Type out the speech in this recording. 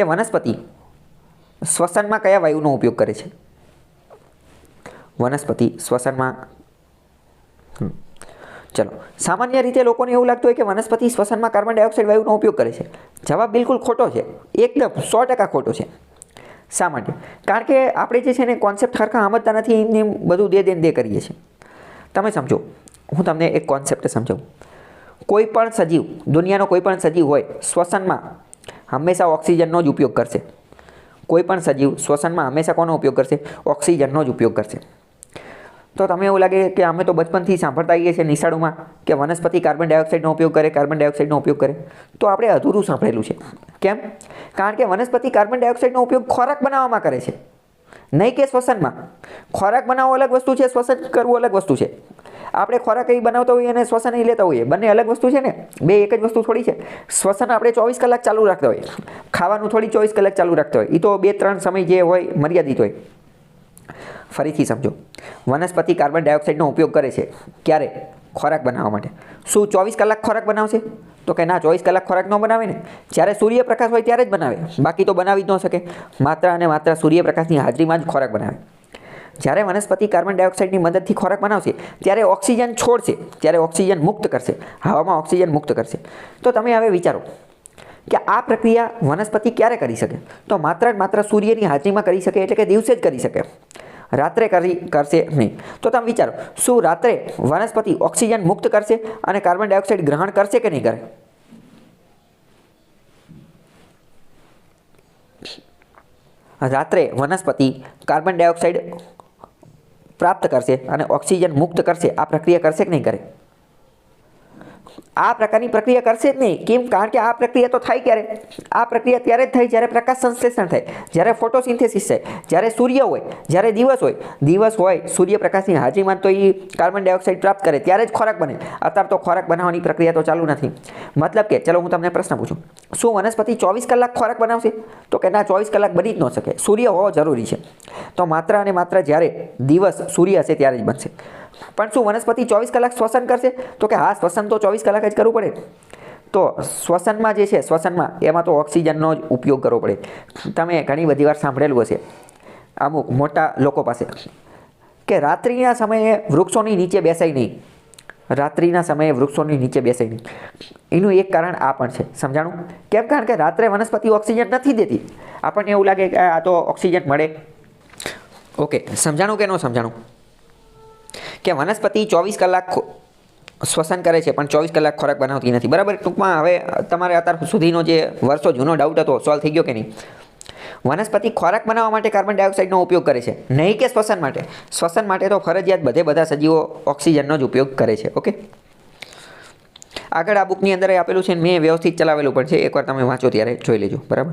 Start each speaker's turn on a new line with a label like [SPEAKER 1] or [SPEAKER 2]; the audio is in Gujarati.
[SPEAKER 1] કે વનસ્પતિ શ્વસનમાં કયા વાયુનો ઉપયોગ કરે છે? વનસ્પતિ શ્વસનમાં. ચલો. સામાન્ય રીતે લોકોને એવું લાગતું હોય કે વનસ્પતિ શ્વસનમાં કાર્બન ડાયોક્સાઇડ વાયુનો ઉપયોગ કરે છે. જવાબ બિલકુલ ખોટો છે. એકદમ સો ટકા ખોટો છે. શા માટે? કારણ કે આપણે જે છે ને કોન્સેપ્ટ સરખા સમજતા નથી, એમને એમ બધું દે દેન દે કરીએ છીએ. તમે સમજો. હું તમને એક કોન્સેપ્ટ સમજાવું. કોઈ પણ સજીવ, દુનિયાનો કોઈ પણ સજીવ હોય, શ્વસનમાં હંમેશા ઓક્સિજનનો જ ઉપયોગ કરશે. કોઈ પણ સજીવ શ્વસનમાં હંમેશા કોનો ઉપયોગ કરશે? ઓક્સિજનનો જ ઉપયોગ કરશે. તો તમે એવું લાગે કે અમે તો બચપનથી સાંભળતા આવીએ છીએ નિશાળોમાં કે વનસ્પતિ કાર્બન ડાયોક્સાઇડનો ઉપયોગ કરે, કાર્બન ડાયોક્સાઇડનો ઉપયોગ કરે. તો આપણે અધૂરું સાંભળેલું છે. કેમ? કારણ કે વનસ્પતિ કાર્બન ડાયોક્સાઇડનો ઉપયોગ ખોરાક બનાવવામાં કરે છે. નહીં કે શ્વસનમાં. ખોરાક બનાવવો અલગ વસ્તુ છે, શ્વસન કરવું અલગ વસ્તુ છે. આપણે ખોરાક એ બનાવતા હોઈએ અને શ્વસન એ લેતા હોઈએ. બંને અલગ વસ્તુ છે ને? બે એક જ વસ્તુ થોડી છે. શ્વસન આપણે ચોવીસ કલાક ચાલુ રાખતા હોઈએ. ખાવાનું થોડી ચોવીસ કલાક ચાલુ રાખતા હોય એ તો બે ત્રણ સમય જે હોય મર્યાદિત હોય. ફરીથી સમજો. વનસ્પતિ કાર્બન ડાયોક્સાઇડનો ઉપયોગ કરે છે. ક્યારે? ખોરાક બનાવવા માટે. શું ચોવીસ કલાક ખોરાક બનાવશે? તો કે ના, ચોવીસ કલાક ખોરાક ન બનાવે ને? જ્યારે સૂર્યપ્રકાશ હોય ત્યારે જ બનાવે. બાકી તો બનાવી જ ન શકે. માત્ર અને માત્ર સૂર્યપ્રકાશની હાજરીમાં જ ખોરાક બનાવે. જ્યારે વનસ્પતિ કાર્બન ડાયોક્સાઇડની મદદથી ખોરાક બનાવશે, ત્યારે ઓક્સિજન છોડશે, ત્યારે ઓક્સિજન મુક્ત કરશે, હવામાં ઓક્સિજન મુક્ત કરશે. તો તમે હવે વિચારો કે આ પ્રક્રિયા વનસ્પતિ ક્યારે કરી શકે? તો માત્ર માત્ર સૂર્યની હાજરીમાં કરી શકે એટલે કે દિવસે જ કરી શકે. રાત્રે કરી કરશે નહીં. તો તમે વિચારો, શું રાત્રે વનસ્પતિ ઓક્સિજન મુક્ત કરશે અને કાર્બન ડાયોક્સાઇડ ગ્રહણ કરશે કે નહીં કરે? રાત્રે વનસ્પતિ કાર્બન ડાયોક્સાઇડ પ્રાપ્ત કરશે અને ઓક્સિજન મુક્ત કરશે. આ પ્રક્રિયા કરશે કે નહીં કરે? આ પ્રકારની પ્રક્રિયા કરશે જ નહીં. કેમ? કારણ કે આ પ્રક્રિયા તો થાય ક્યારે? આ પ્રક્રિયા ત્યારે જ થાય જ્યારે પ્રકાશ સંશ્લેષણ થાય. જ્યારે ફોટોસિન્થેસિસ થાય, જ્યારે સૂર્ય હોય, જ્યારે દિવસ હોય. દિવસ હોય, સૂર્યપ્રકાશની હાજરીમાં તો એ કાર્બન ડાયોક્સાઇડ પ્રાપ્ત કરે. ત્યારે જ ખોરાક બને. અત્યારે તો ખોરાક બનાવવાની પ્રક્રિયા તો ચાલુ નથી. મતલબ કે, ચલો હું તમને પ્રશ્ન પૂછું. શું વનસ્પતિ ચોવીસ કલાક ખોરાક બનાવશે? તો કે ના, ચોવીસ કલાક બની જ ન શકે. સૂર્ય હોવો જરૂરી છે. તો માત્ર અને માત્ર જ્યારે દિવસ સૂર્ય હશે ત્યારે જ બનશે. પણ શું વનસ્પતિ ચોવીસ કલાક શ્વસન કરશે? તો કે હા, શ્વસન તો ચોવીસ કલાક જ કરવું પડે. તો શ્વસનમાં જે છે, શ્વસનમાં એમાં તો ઓક્સિજનનો જ ઉપયોગ કરવો પડે. તમે ઘણી બધી વાર સાંભળેલું હશે, અમુક મોટા લોકો પાસે, કે રાત્રિના સમયે વૃક્ષોની નીચે બેસાય નહીં. રાત્રિના સમયે વૃક્ષોની નીચે બેસાય નહીં. એનું એક કારણ આ પણ છે. સમજાણું? કેમ? કારણ કે રાત્રે વનસ્પતિ ઓક્સિજન નથી દેતી. આપણને એવું લાગે કે આ તો ઓક્સિજન મળે. ઓકે, સમજાણું કે ન સમજાણું? કે વનસ્પતિ ચોવીસ કલાક શ્વસન કરે છે, પણ ચોવીસ કલાક ખોરાક બનાવતી નથી. બરાબર? ટૂંકમાં હવે તમારે અત્યાર સુધીનો જે વર્ષો જૂનો ડાઉટ હતો સોલ્વ થઈ ગયો કે નહીં? વનસ્પતિ ખોરાક બનાવવા માટે કાર્બન ડાયોક્સાઇડનો ઉપયોગ કરે છે. નહીં કે શ્વસન માટે. શ્વસન માટે તો ફરજિયાત બધે બધા સજીવો ઓક્સિજનનો જ ઉપયોગ કરે છે, ઓકે? આગળ આ બુકની અંદર આપેલું છે મેં વ્યવસ્થિત ચલાવેલું પણ છે. એકવાર તમે વાંચો ત્યારે જોઈ લેજો. બરાબર?